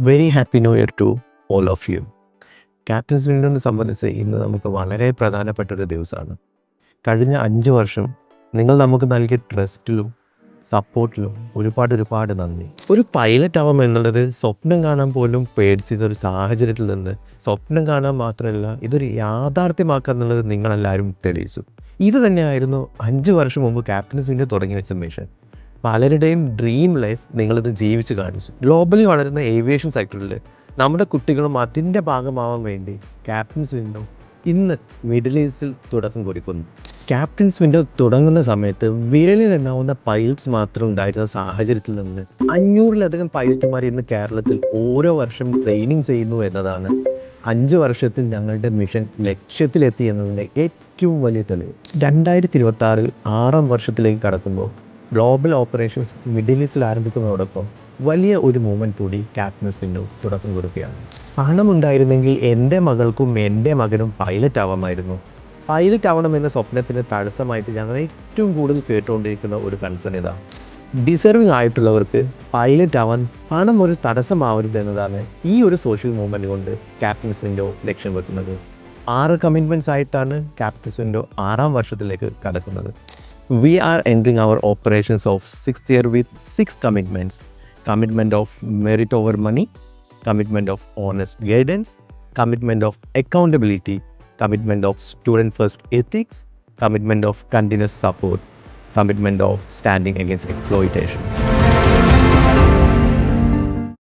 Very happy new year to all of you captain's വിൻഡോനെ സംബന്ധിച്ച് ഇന്ന് നമുക്ക് വളരെ പ്രധാനപ്പെട്ട ഒരു ദിവസമാണ് കഴിഞ്ഞ അഞ്ച് വർഷം നിങ്ങൾ നമുക്ക് നൽകിയ ട്രസ്റ്റിലും സപ്പോർട്ടിലും ഒരുപാട് ഒരുപാട് നന്ദി. ഒരു പൈലറ്റ് ആവാം എന്നുള്ളത് സ്വപ്നം കാണാൻ പോലും പേടിച്ചിരുന്ന ഒരു സാഹചര്യത്തിൽ നിന്ന് സ്വപ്നം കാണാൻ മാത്രമല്ല ഇതൊരു യാഥാർത്ഥ്യമാക്കുക എന്നുള്ളത് നിങ്ങളെല്ലാവരും തെളിയിച്ചു. ഇത് തന്നെയായിരുന്നു അഞ്ച് വർഷം മുമ്പ് ക്യാപ്റ്റൻസ് വിൻഡോ തുടങ്ങി വെച്ച മിഷൻ പലരുടെയും ഡ്രീം ലൈഫ് നിങ്ങളിത് ജീവിച്ച് കാണിച്ചു. ഗ്ലോബലി വളരുന്ന ഏവിയേഷൻ സെക്ടറിൽ നമ്മുടെ കുട്ടികളും അതിന്റെ ഭാഗമാവാൻ വേണ്ടി ക്യാപ്റ്റൻസ് വിൻഡോ ഇന്ന് മിഡിൽ ഈസ്റ്റിൽ തുടക്കം കുറിക്കുന്നു. ക്യാപ്റ്റൻസ് വിൻഡോ തുടങ്ങുന്ന സമയത്ത് വിരലിൽ എണ്ണാവുന്ന പൈലറ്റ്സ് മാത്രം ഉണ്ടായിരുന്ന സാഹചര്യത്തിൽ നിന്ന് അഞ്ഞൂറിലധികം പൈലറ്റുമാർ ഇന്ന് കേരളത്തിൽ ഓരോ വർഷം ട്രെയിനിങ് ചെയ്യുന്നു എന്നതാണ് അഞ്ച് വർഷത്തിൽ ഞങ്ങളുടെ മിഷൻ ലക്ഷ്യത്തിലെത്തി എന്നതിന്റെ ഏറ്റവും വലിയ തെളിവ്. രണ്ടായിരത്തി ഇരുപത്തി ആറാം വർഷത്തിലേക്ക് കടക്കുമ്പോൾ ഗ്ലോബൽ ഓപ്പറേഷൻസ് മിഡിൽ ഈസ്റ്റിൽ ആരംഭിക്കുന്നതോടൊപ്പം വലിയ ഒരു മൂവ്മെന്റ് കൂടി ക്യാപ്റ്റൻസ് വിൻഡോ തുടക്കം കൊടുക്കുകയാണ് പണമുണ്ടായിരുന്നെങ്കിൽ എന്റെ മകൾക്കും എന്റെ മകനും പൈലറ്റ് ആവാമായിരുന്നു. പൈലറ്റ് ആവണം എന്ന സ്വപ്നത്തിന് തടസ്സമായിട്ട് ഞങ്ങൾ ഏറ്റവും കൂടുതൽ കേട്ടുകൊണ്ടിരിക്കുന്ന ഒരു കൺസേൺ ഇതാണ് ഡിസർവിങ് ആയിട്ടുള്ളവർക്ക് പൈലറ്റ് ആവാൻ പണം ഒരു തടസ്സമാവരുത് എന്നതാണ് ഈ ഒരു സോഷ്യൽ മൂവ്മെന്റ് കൊണ്ട് ക്യാപ്റ്റൻസ് വിൻഡോ ലക്ഷ്യം വെക്കുന്നത്. ആറ് കമ്മിറ്റ്മെന്റ്സ് ആയിട്ടാണ് ക്യാപ്റ്റൻസ് വിൻഡോ ആറാം വർഷത്തിലേക്ക് കടക്കുന്നത്. we are ending our operations of sixth year with six commitments. Commitment of merit over money commitment of honest guidance commitment of accountability commitment of student first ethics commitment of continuous support commitment of standing against exploitation.